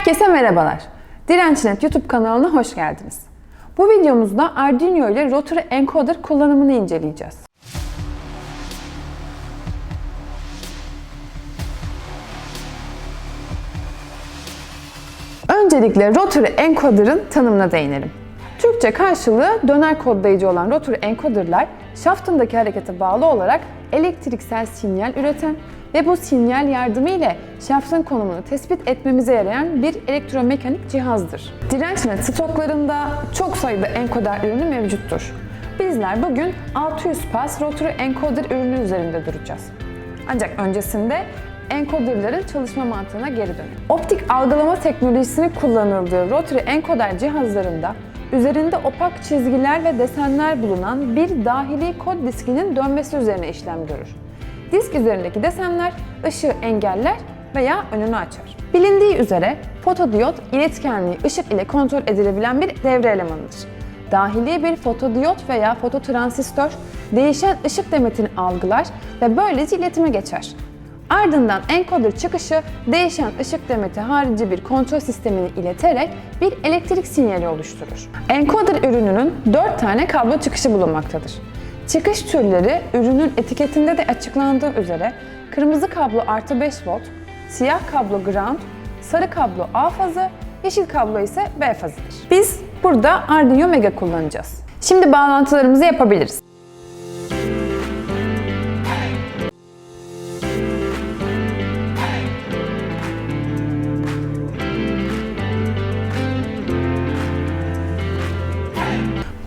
Herkese merhabalar. Dirençnet YouTube kanalına hoş geldiniz. Bu videomuzda Arduino ile rotary encoder kullanımını inceleyeceğiz. Öncelikle rotary encoder'ın tanımına değinelim. Türkçe karşılığı döner kodlayıcı olan rotary encoder'lar şaftındaki harekete bağlı olarak elektriksel sinyal üreten ve bu sinyal yardımıyla şaftın konumunu tespit etmemize yarayan bir elektromekanik cihazdır. Dirençnet stoklarında çok sayıda enkoder ürünü mevcuttur. Bizler bugün 600 pas rotary encoder ürünü üzerinde duracağız. Ancak öncesinde encoderların çalışma mantığına geri dönelim. Optik algılama teknolojisinin kullanıldığı rotary encoder cihazlarında üzerinde opak çizgiler ve desenler bulunan bir dahili kod diskinin dönmesi üzerine işlem görür. Disk üzerindeki desenler ışığı engeller veya önünü açar. Bilindiği üzere fotodiyot iletkenliği ışık ile kontrol edilebilen bir devre elemanıdır. Dahili bir fotodiyot veya fototransistör değişen ışık demetini algılar ve böylece iletime geçer. Ardından encoder çıkışı değişen ışık demeti harici bir kontrol sistemini ileterek bir elektrik sinyali oluşturur. Encoder ürününün 4 tane kablo çıkışı bulunmaktadır. Çıkış türleri ürünün etiketinde de açıklandığı üzere kırmızı kablo artı 5 volt, siyah kablo ground, sarı kablo A fazı, yeşil kablo ise B fazıdır. Biz burada Arduino Mega kullanacağız. Şimdi bağlantılarımızı yapabiliriz.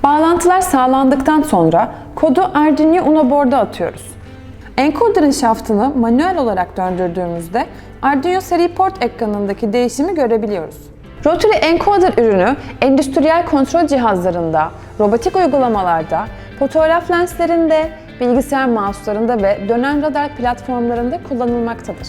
Bağlantılar sağlandıktan sonra kodu Arduino Uno board'a atıyoruz. Encoder'ın şaftını manuel olarak döndürdüğümüzde Arduino seri port ekranındaki değişimi görebiliyoruz. Rotary encoder ürünü endüstriyel kontrol cihazlarında, robotik uygulamalarda, fotoğraf lenslerinde, bilgisayar mouse'larında ve dönen radar platformlarında kullanılmaktadır.